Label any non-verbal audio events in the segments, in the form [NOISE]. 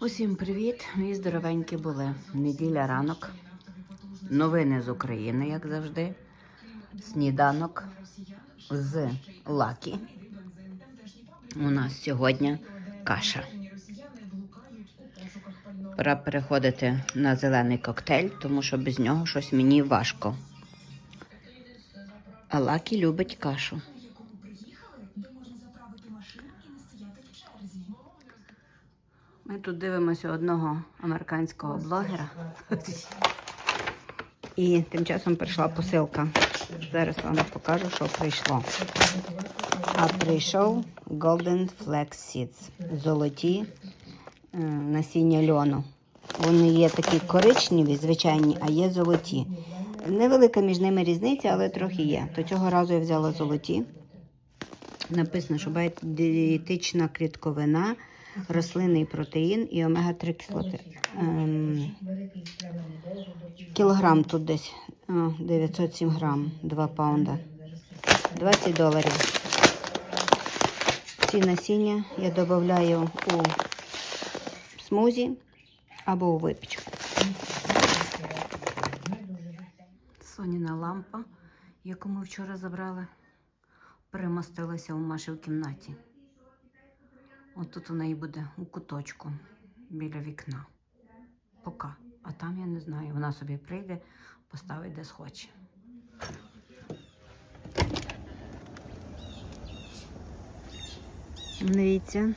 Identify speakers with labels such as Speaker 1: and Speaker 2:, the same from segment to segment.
Speaker 1: Усім привіт! Мої здоровенькі були. Неділя ранок. Новини з України, як завжди. Сніданок з Лакі. У нас сьогодні каша. Пора переходити на зелений коктейль, тому що без нього щось мені важко. А Лакі любить кашу. Ми тут дивимося одного американського блогера. І тим часом прийшла посилка. Зараз вам покажу, що прийшло. А прийшов Golden Flex Seeds. Золоті е, насіння льону. Вони є такі коричневі, звичайні, а є золоті. Невелика між ними різниця, але трохи є. То цього разу я взяла золоті. Написано, що дієтична клітковина, рослинний протеїн і омега-3 кислоти. Ем, кілограм тут десь о, 907 грам, 2 паунда. 20 доларів. Ці насіння я додаю у смузі або у випічку. Соніна лампа, яку ми вчора забрали, примостилася у Маші в кімнаті. От тут у неї буде у куточку біля вікна. Пока. А там я не знаю. Вона собі прийде, поставить де схоче. Дивіться.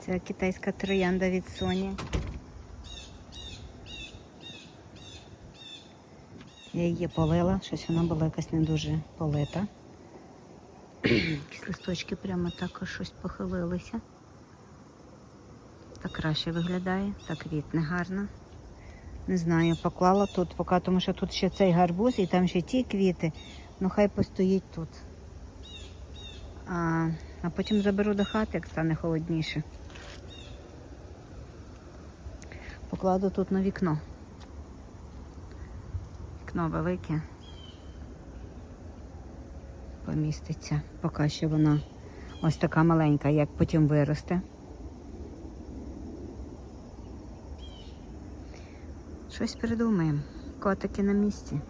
Speaker 1: Це китайська троянда від Соні. Я її полила, щось вона була якась не дуже полита. Якісь листочки прямо також щось похилилися. Так краще виглядає, так квітне гарно. Не знаю, поклала тут, поки, тому що тут ще цей гарбуз і там ще ті квіти. Ну хай постоїть тут. А, а потім заберу до хати, як стане холодніше. Покладу тут на вікно. Вікно велике. Поміститься, поки що вона ось така маленька, як потім виросте. Щось придумаємо. Котики на місці.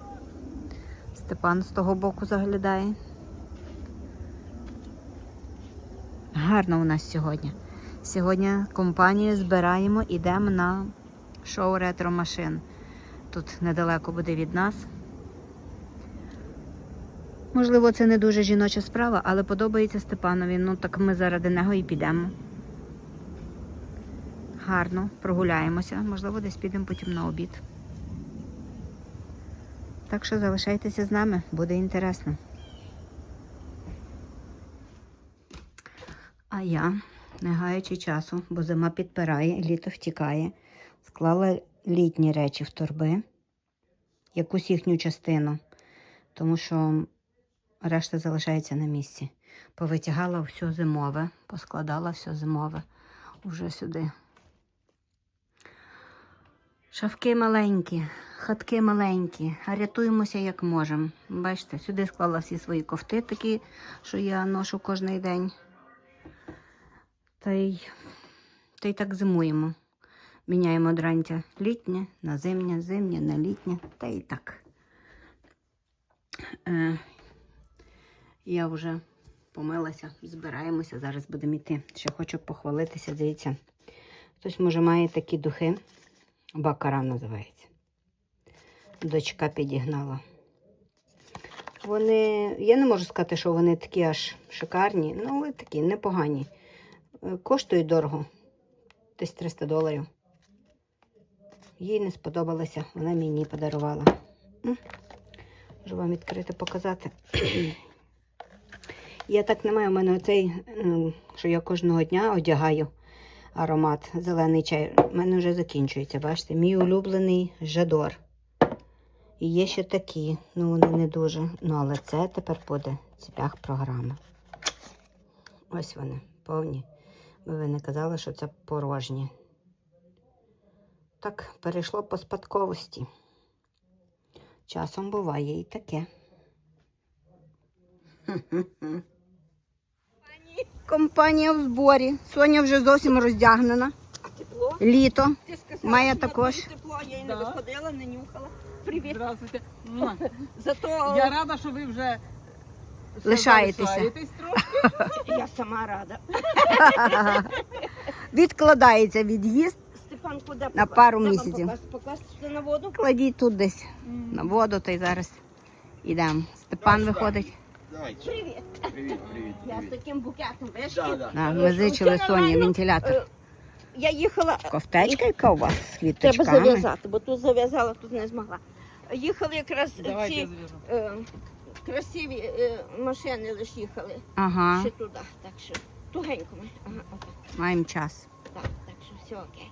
Speaker 1: Степан з того боку заглядає. Гарно у нас сьогодні. Сьогодні компанію збираємо, йдемо на шоу ретро машин. Тут недалеко буде від нас. Можливо, це не дуже жіноча справа, але подобається Степанові. Ну так ми заради нього і підемо. Гарно, прогуляємося. Можливо, десь підемо потім на обід. Так що залишайтеся з нами, буде інтересно. А я, не гаючи часу, бо зима підпирає, літо втікає, склала літні речі в торби, якусь їхню частину, тому що решта залишається на місці. Повитягала все зимове, поскладала все зимове уже сюди. Шавки маленькі, хатки маленькі, а рятуємося як можемо. Бачите, сюди склала всі свої кофти такі, що я ношу кожен день. Та й, та й так зимуємо. Міняємо дрантя літнє на зимнє, зимнє на літнє, та й так. Е, я вже помилася, збираємося, зараз будемо йти. Ще хочу похвалитися, дивіться. Хтось, може, має такі духи. Бакара називається. Дочка підігнала. Вони, я не можу сказати, що вони такі аж шикарні, ну, але такі непогані. Е, Коштують дорого, десь 300 доларів. Їй не сподобалося, вона мені подарувала. Можу вам відкрити показати. Я так не маю, у мене оцей, що я кожного дня одягаю аромат зелений чай. У мене вже закінчується, бачите? Мій улюблений жадор. І є ще такі, ну вони не дуже. Ну, але це тепер буде ціпях програми. Ось вони, повні. Бо ви не казали, що це порожні. Так, перейшло по спадковості. Часом буває і таке. Компанія в зборі. Соня вже зовсім роздягнена.
Speaker 2: Тепло.
Speaker 1: Літо.
Speaker 2: Ти сказала,
Speaker 1: Має
Speaker 2: що
Speaker 1: також.
Speaker 2: тепло, я й не
Speaker 3: Да.
Speaker 2: виходила, не нюхала. Привіт.
Speaker 3: Здравствуйте. Муа.
Speaker 2: Зато
Speaker 3: Я рада, що ви вже
Speaker 1: Лишаєтеся.
Speaker 3: залишаєтесь трохи.
Speaker 2: я сама рада.
Speaker 1: Відкладається від'їзд.
Speaker 2: Степан, куди
Speaker 1: На пару
Speaker 2: вам
Speaker 1: місяців.
Speaker 2: Покласти, покласти сюди на воду?
Speaker 1: Кладіть тут десь на воду, та й зараз йдемо. Степан виходить.
Speaker 2: Привіт.
Speaker 4: Привіт, привіт.
Speaker 2: Я з таким букетом, вишки.
Speaker 4: Да, да.
Speaker 1: Да, ми зичили Соні вентилятор.
Speaker 2: Е, Я їхала,
Speaker 1: Кофтечка, яка у вас з
Speaker 2: треба зав'язати, бо тут зав'язала, тут не змогла. Їхали якраз
Speaker 3: Давайте
Speaker 2: ці е, красиві е, машини лише їхали
Speaker 1: Ага,
Speaker 2: ще туди. Так що тугенько ми. Ага, отак.
Speaker 1: маємо час.
Speaker 2: Так, так що все окей.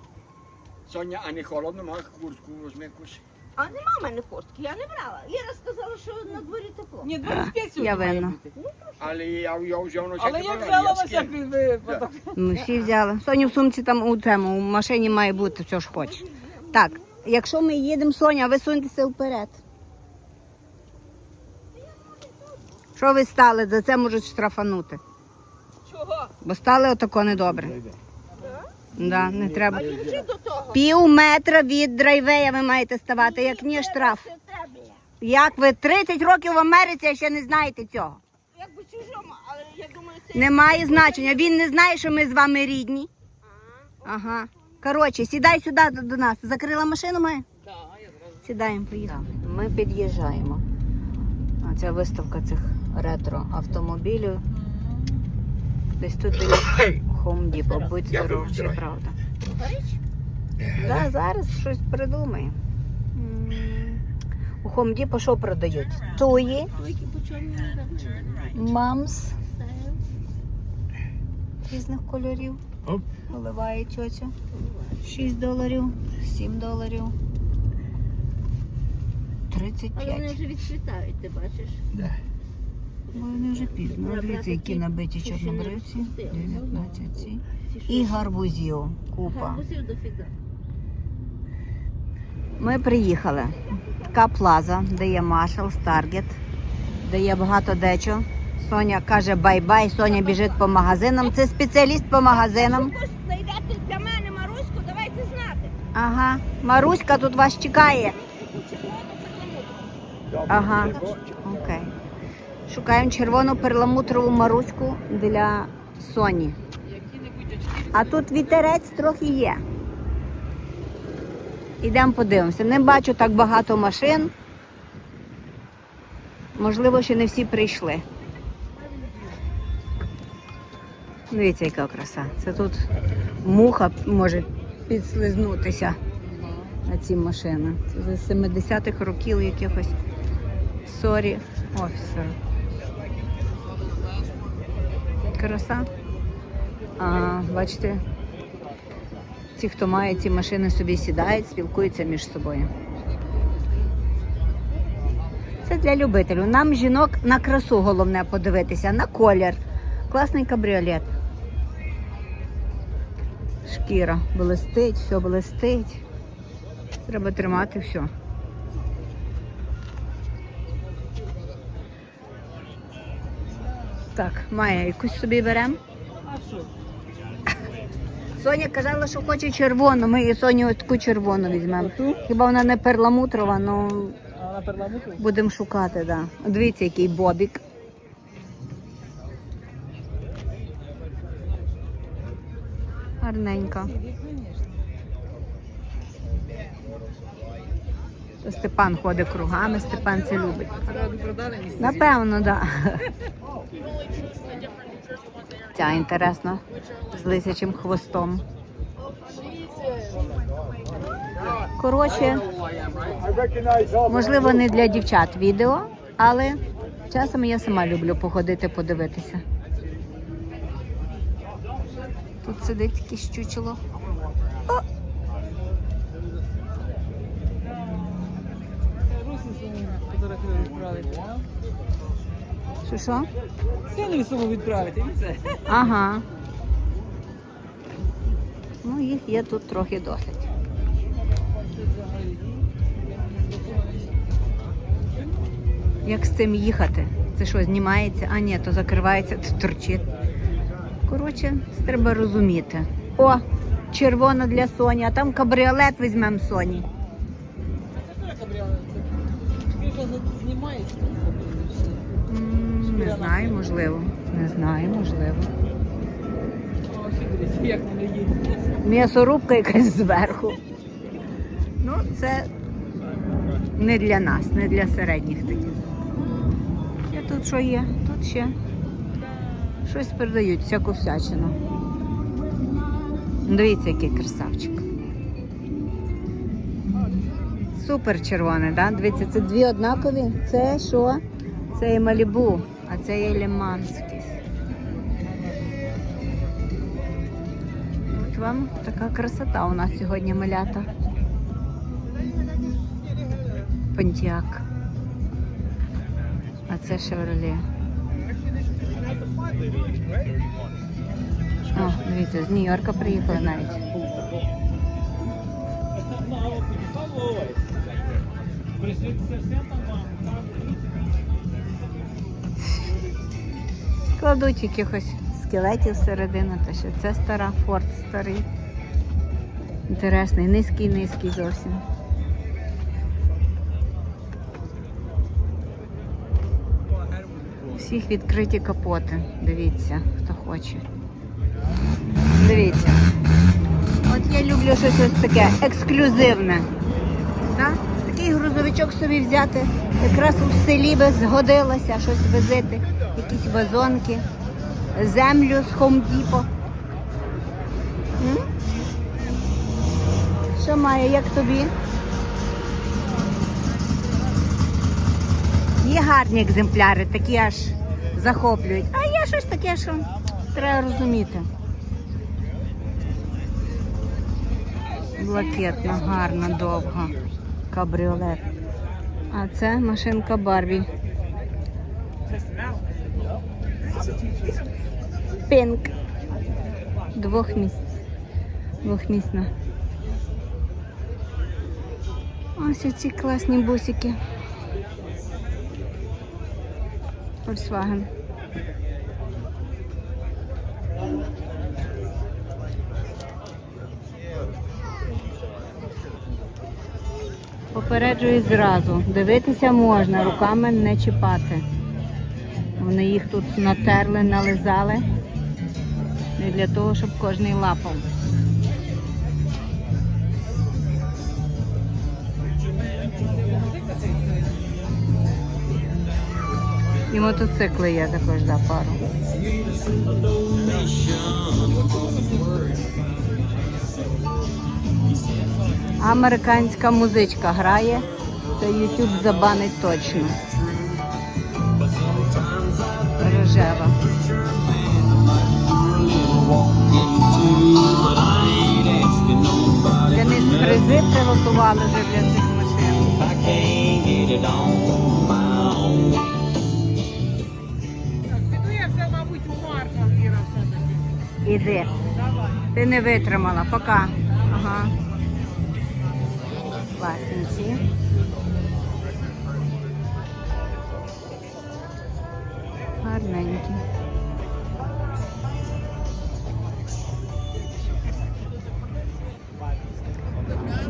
Speaker 4: Соня, а не холодно, має куртку візьми якусь.
Speaker 2: А нема в мене куртки, я не брала. Іра сказала, що на дворі тепло.
Speaker 3: Ні, 25 сьогодні
Speaker 1: Я
Speaker 3: має
Speaker 1: винна.
Speaker 3: бути.
Speaker 4: Але я, я взяв на
Speaker 3: Але я взяла на
Speaker 4: скину.
Speaker 3: всякий випадок.
Speaker 1: Ми всі взяли. Соня в сумці там у цьому, у машині має бути все ж хоче. Так, якщо ми їдемо, Соня, ви суньтеся вперед. Що ви стали? За це можуть штрафанути.
Speaker 2: Чого?
Speaker 1: Бо стали отако недобре. Да, не треба.
Speaker 2: А їжджи до того.
Speaker 1: Пів метра від драйвея ви маєте ставати, як ні штраф.
Speaker 2: Це.
Speaker 1: Як ви 30 років в Америці, а ще не знаєте цього?
Speaker 2: Якби чужому, але я думаю, це...
Speaker 1: Немає значення. Він не знає, що ми з вами рідні. Ага. Коротше, сідай сюди до, до нас. Закрила машину має? Сідаємо, поїхали. Ми під'їжджаємо. А це виставка цих ретро автомобілів. Десь тут [COUGHS] Home Depot. Будь здоров, чи правда.
Speaker 2: Горич?
Speaker 1: Да, зараз щось придумаємо. У Home Depot що продають? Туї, мамс різних кольорів.
Speaker 4: Оп.
Speaker 1: Поливає тьотя. 6 доларів, 7 доларів.
Speaker 2: Але вони вже відцвітають, ти бачиш.
Speaker 1: Бо вони вже пізно. Дивіться, які набиті
Speaker 2: ті,
Speaker 1: чорнобривці. 19 ці. І гарбузів. Купа. Ми приїхали. Така плаза, де є Marshall, Target, де є багато дечо. Соня каже бай-бай, Соня біжить по магазинам. Це спеціаліст по магазинам.
Speaker 2: Знайдете для мене Маруську, давайте знати.
Speaker 1: Ага. Маруська тут вас чекає. Ага. Окей. Шукаємо червону перламутрову Маруську для Соні. А тут вітерець трохи є. Ідемо подивимося. Не бачу так багато машин. Можливо, ще не всі прийшли. Дивіться, яка краса. Це тут муха може підслизнутися на ці машини. Це з 70-х років якихось сорі офісер. Краса. А, бачите, ті, хто має ці машини, собі сідають, спілкуються між собою. Це для любителів. Нам жінок на красу головне подивитися, на колір. Класний кабріолет. Шкіра блистить, все блистить. Треба тримати все. Так, Майя, якусь собі беремо. Соня казала, що хоче червону. Ми її Соні ось таку червону візьмемо. Хіба вона не перламутрова, ну
Speaker 3: А
Speaker 1: будемо шукати, да. Дивіться, який бобік. Гарненько. Степан ходить кругами, Степан це любить. Напевно, так. Ця інтересно, з лисячим хвостом. Коротше, можливо, не для дівчат відео, але часом я сама люблю походити, подивитися. Тут сидить якесь чучело.
Speaker 3: Відправити.
Speaker 1: Що що?
Speaker 3: Синові суму відправити, і все.
Speaker 1: Ага. Ну, їх є тут трохи досить. Як з цим їхати? Це що, знімається? А ні, то закривається, то торчить. Коротше, це треба розуміти. О, червона для Соні, а там кабріолет візьмемо Соні. Не знаю, можливо. Не знаю, можливо. М'ясорубка якась зверху. Ну, це не для нас, не для середніх таких. А тут що є? Тут ще щось передають, всяку всячину. Дивіться, який красавчик. Супер червоний, да? Дивіться, це дві однакові. Це що? Це є Малібу, а це є Ліманський. От вам така красота у нас сьогодні малята. Понтіак. А це Шевроле. О, дивіться, з Нью-Йорка приїхали навіть. Кладуть якихось скелетів всередину, та що це стара, форт старий. Інтересний, низький, низький зовсім. Всіх відкриті капоти. Дивіться, хто хоче. Дивіться. От я люблю щось ось таке ексклюзивне. Да? Такий грузовичок собі взяти. Якраз у селі би згодилося щось возити, якісь вазонки, землю з Depot. Що має, як тобі? Є гарні екземпляри, такі аж захоплюють. А є щось таке, що треба розуміти. Блакитна, гарна, довга. Кабріолет. А це машинка Барбі. Пінк. Двох місць. Двохмісна. Ось ці класні бусики. Volkswagen. Попереджую зразу. Дивитися можна, руками не чіпати. Вони їх тут натерли, нализали. Не для того, щоб кожний лапав. І мотоцикли є також за пару. Американська музичка грає, то YouTube забанить точно. Рожева. Для них призи приготували вже для цих машин.
Speaker 3: Піду я все, мабуть, у Марка, Віра, все-таки.
Speaker 1: Іди. Ти не витримала. Пока. Ага. Класненькі.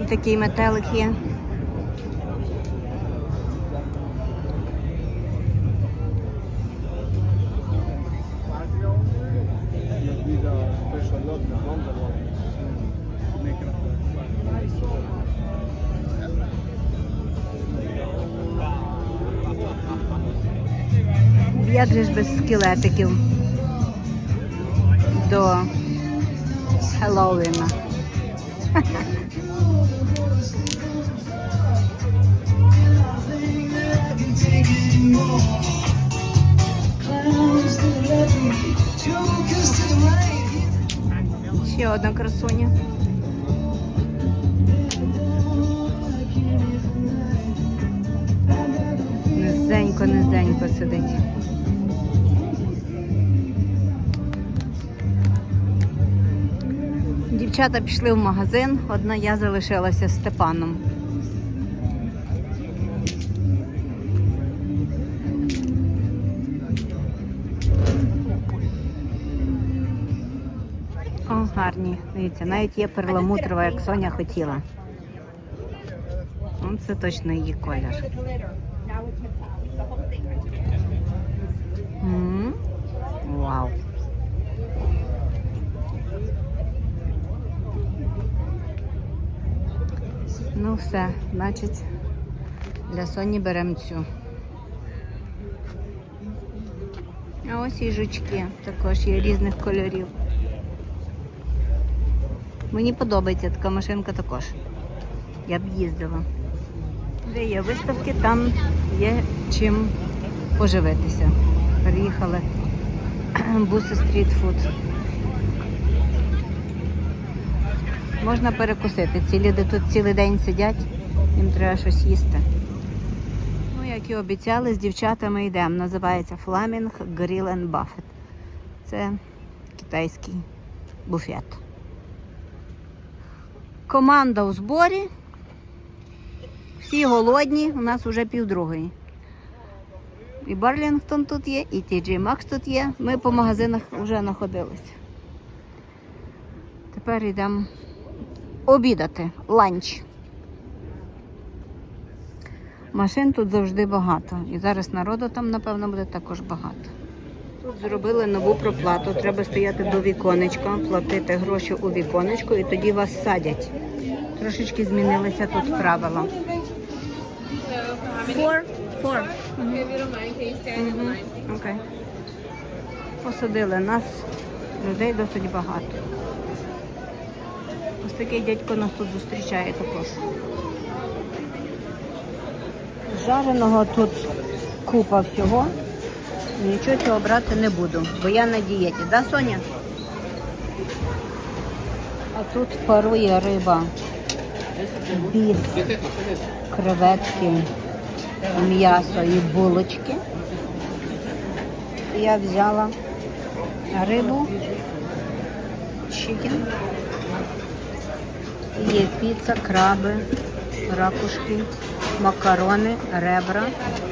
Speaker 1: І такий метелик є. Ж без скелетиків до Хеллоуіна. [LAUGHS] Ще одна красуня. Низенько, низенько сидить. Дівчата пішли в магазин, одна я залишилася з Степаном. Гарні. Дивіться, навіть є перламутрова, як Соня хотіла. Ну, це точно її колір. М, Вау. Ну все, значить, для Соні беремо цю. А ось і жучки також є різних кольорів. Мені подобається така машинка також. Я б їздила. Де є виставки, там є чим поживитися. Приїхали [CLEARS THROAT] буси стрітфуд. Можна перекусити. Ці люди тут цілий день сидять, їм треба щось їсти. Ну, як і обіцяли, з дівчатами йдемо. Називається Flaming Grill and Buffet. Це китайський буфет. Команда у зборі. Всі голодні, у нас вже півдругої. І Барлінгтон тут є, і TJ Maxx тут є. Ми по магазинах вже знаходилися. Тепер йдемо обідати, ланч. Машин тут завжди багато. І зараз народу там, напевно, буде також багато. Тут зробили нову проплату. Треба стояти до віконечка, платити гроші у віконечко і тоді вас садять. Трошечки змінилися тут правила. Four. Four. Мгм. Окей. Посадили нас, людей досить багато. Ось такий дядько нас тут зустрічає також. Жареного тут купа всього. Нічого цього брати не буду, бо я на дієті, да, Соня? А тут парує риба, біс, креветки, м'ясо і булочки. Я взяла рибу, чикен, є піца, краби, ракушки, макарони, ребра,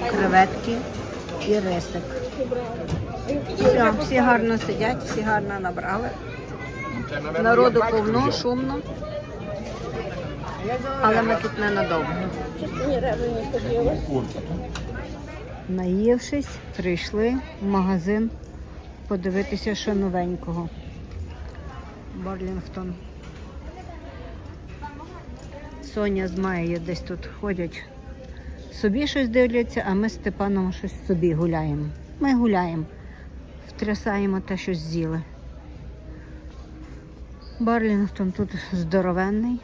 Speaker 1: креветки і рисик. Все, всі гарно сидять, всі гарно набрали. Народу повно, шумно. Але ми тут ненадовго. Наївшись, прийшли в магазин подивитися, що новенького. Барлінгтон. Соня з Маєю десь тут ходять. Собі щось дивляться, а ми з Степаном щось собі гуляємо. Ми гуляємо, втрясаємо те, що з'їли. Барлінгтон тут здоровенний.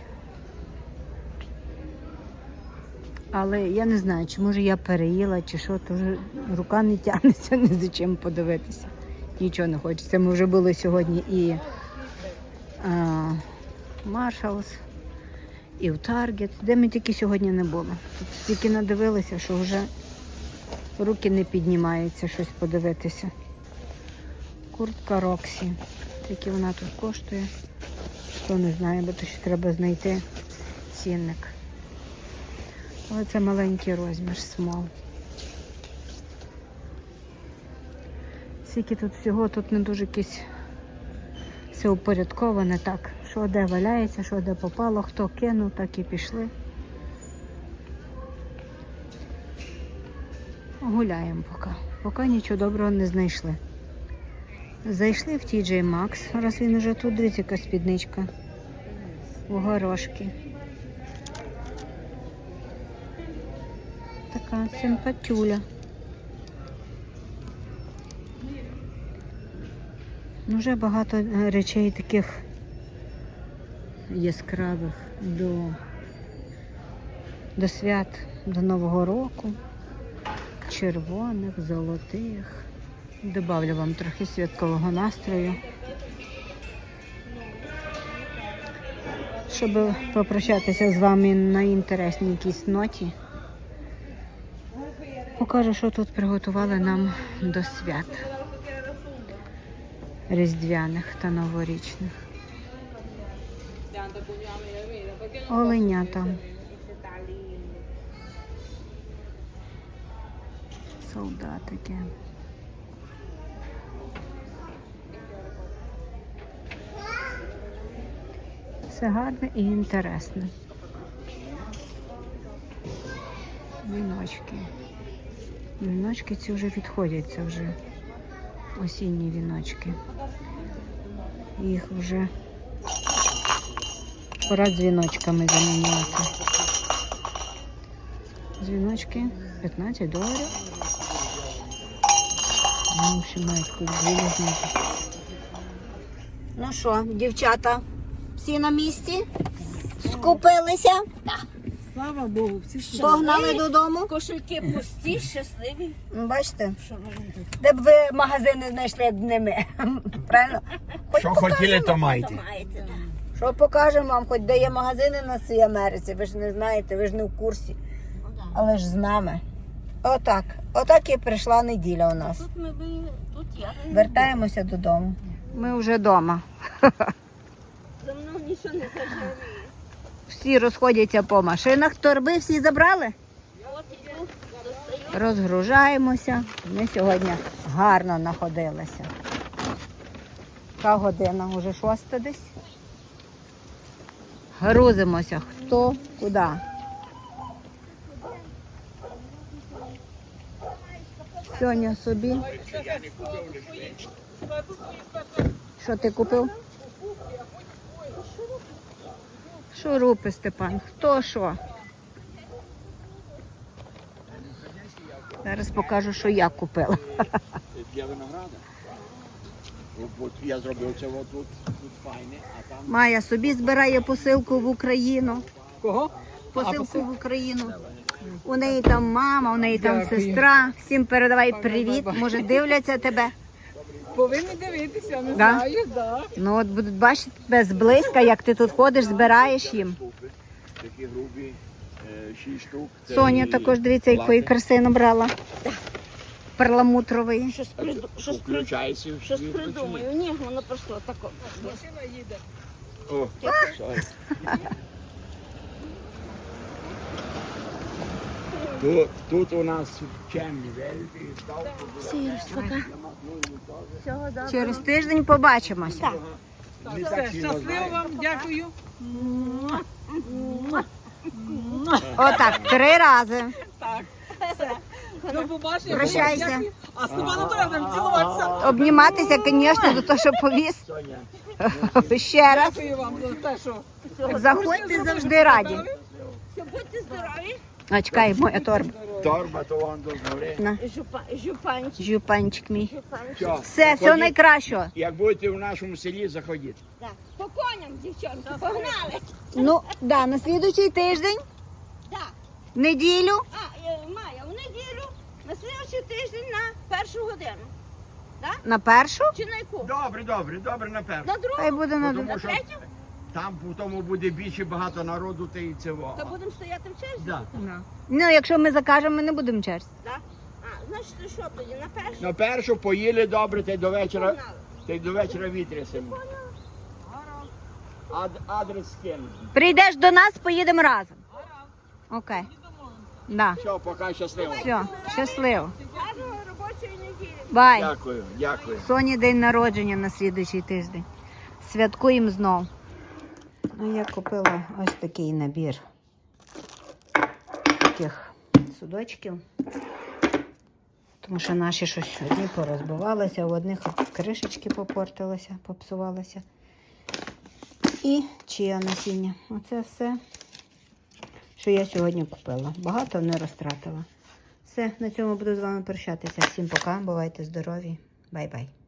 Speaker 1: Але я не знаю, чи може я переїла, чи що, то вже рука не тягнеться [LAUGHS] ні за чим подивитися. Нічого не хочеться. Ми вже були сьогодні і Маршалс, і в Таргет, де ми тільки сьогодні не були. Тут стільки надивилися, що вже руки не піднімаються щось подивитися. Куртка Роксі. Скільки вона тут коштує? Хто не знає, бо то ще треба знайти цінник. Але це маленький розмір, смол. Скільки тут всього, тут не дуже якесь все упорядковане так. Що де валяється, що де попало, хто кинув, так і пішли. Гуляємо поки. Поки нічого доброго не знайшли. Зайшли в TJ Maxx, раз він уже тут, дивіться, яка спідничка. У горошки. Така симпатюля. Ну, вже багато е, речей таких яскравих до, до свят, до Нового року. Червоних, золотих. Добавлю вам трохи святкового настрою. Щоб попрощатися з вами на інтересній якійсь ноті. Покажу, що тут приготували нам до свят різдвяних та новорічних. Оленята. Солдатики. Все гарне і інтересне. Віночки. Віночки ці вже відходять, це вже осінні віночки. Їх вже пора дзвіночками замінювати. Дзвіночки 15 доларів. Ну, ще мають кульбі Ну що, дівчата, всі на місці? Скупилися?
Speaker 3: Слава Богу, всі
Speaker 1: Погнали додому?
Speaker 2: Кошельки пусті, щасливі.
Speaker 1: Ну, Бачите,
Speaker 2: Що
Speaker 1: де б ви магазини знайшли, як не ми. [LAUGHS] Правильно? Хоч
Speaker 4: Що
Speaker 1: покажемо
Speaker 4: хотіли, то
Speaker 1: вам.
Speaker 4: маєте.
Speaker 1: Що покажемо вам, хоч де є магазини на цій Америці, ви ж не знаєте, ви ж не в курсі.
Speaker 2: Ну, да.
Speaker 1: Але ж з нами. Отак. Отак і прийшла неділя у нас.
Speaker 2: Тут ми би, тут я.
Speaker 1: Вертаємося додому. Ми вже вдома.
Speaker 2: За мною нічого не заживе.
Speaker 1: Всі розходяться по машинах. Торби всі забрали? Розгружаємося. Ми сьогодні гарно находилися. Яка година? Уже шоста десь. Грузимося. Хто куди? Сьогодні собі. Що ти купив? Шурупи, Степан. Хто що? Зараз покажу, що я купила.
Speaker 4: Для винограда. От- Я зробив це от тут, тут файне, а там
Speaker 1: Майя собі збирає посилку в Україну.
Speaker 3: Кого?
Speaker 1: Посилку в Україну. У неї там мама, у неї там сестра. Всім передавай привіт. Може, дивляться тебе.
Speaker 3: Повинні дивитися, не
Speaker 1: Да?
Speaker 3: знаю, да.
Speaker 1: Ну от будуть бачити тебе зблизька, як ти тут ходиш, збираєш їм.
Speaker 4: такі грубі, е, шість штук. Це
Speaker 1: Соня
Speaker 4: і
Speaker 1: також дивіться, якої краси набрала. Перламутрової.
Speaker 2: Щось, приду... щось, при...
Speaker 4: Включається.
Speaker 2: щось
Speaker 4: і
Speaker 2: придумаю. Ні, воно пройшло тако.
Speaker 3: Машина їде.
Speaker 4: О, sorry. Тут, тут у нас чемні великі ставки.
Speaker 1: Через тиждень побачимося.
Speaker 3: Все, щасливо вам, дякую.
Speaker 1: Отак, три рази.
Speaker 3: Так, все. До побачення.
Speaker 1: Прощайся.
Speaker 3: Дякую. А Степану треба цілуватися.
Speaker 1: Обніматися, звісно, до того, що повіз. Ще раз.
Speaker 3: Дякую вам за те, що
Speaker 1: Заходьте завжди раді.
Speaker 2: Все, будьте здорові.
Speaker 1: А чекай, моя торба.
Speaker 4: торба, то вон до згори.
Speaker 1: На,
Speaker 2: Жупа... Жупанчик.
Speaker 1: жупанчик мій.
Speaker 2: Жупанчик.
Speaker 1: Все, все
Speaker 4: ходіть.
Speaker 1: найкращого.
Speaker 4: Як будете в нашому селі, заходіть.
Speaker 2: Так. По коням, дівчонки, погнали.
Speaker 1: Ну, да, на слідуючий тиждень,
Speaker 2: Так.
Speaker 1: неділю.
Speaker 2: А, е, Майя, в неділю, на слідчий тиждень на першу годину.
Speaker 1: На першу?
Speaker 2: Чи на яку?
Speaker 4: Добре, добре, добре, на першу.
Speaker 2: На другу?
Speaker 1: Хай буде на
Speaker 4: Тому
Speaker 2: На
Speaker 4: що
Speaker 2: третю?
Speaker 4: Там по тому буде більше багато народу, та і во.
Speaker 2: То будемо стояти в черзі?
Speaker 4: Да.
Speaker 1: Ну, якщо ми закажемо, ми не будемо черзі.
Speaker 2: Так? А, значить, то що тоді, на першу?
Speaker 4: На першу поїли добре, та й до вечора,
Speaker 2: Погнали.
Speaker 4: та й до вечора вітрясимо. Ад, адрес скину.
Speaker 1: Прийдеш до нас, поїдемо разом. Окей. Да.
Speaker 4: Все, поки щасливо.
Speaker 1: Все, щасливо.
Speaker 2: Гарного робочої неділі.
Speaker 1: Бай.
Speaker 4: Дякую, дякую.
Speaker 1: Соні день народження на слідуючий тиждень. Святкуємо знов. Ну, я купила ось такий набір таких судочків. Тому що наші щось одні порозбивалися, у одних кришечки попортилися, попсувалися. І чия насіння. Оце все, що я сьогодні купила. Багато не розтратила. Все, на цьому буду з вами прощатися. Всім пока, бувайте здорові. Бай-бай.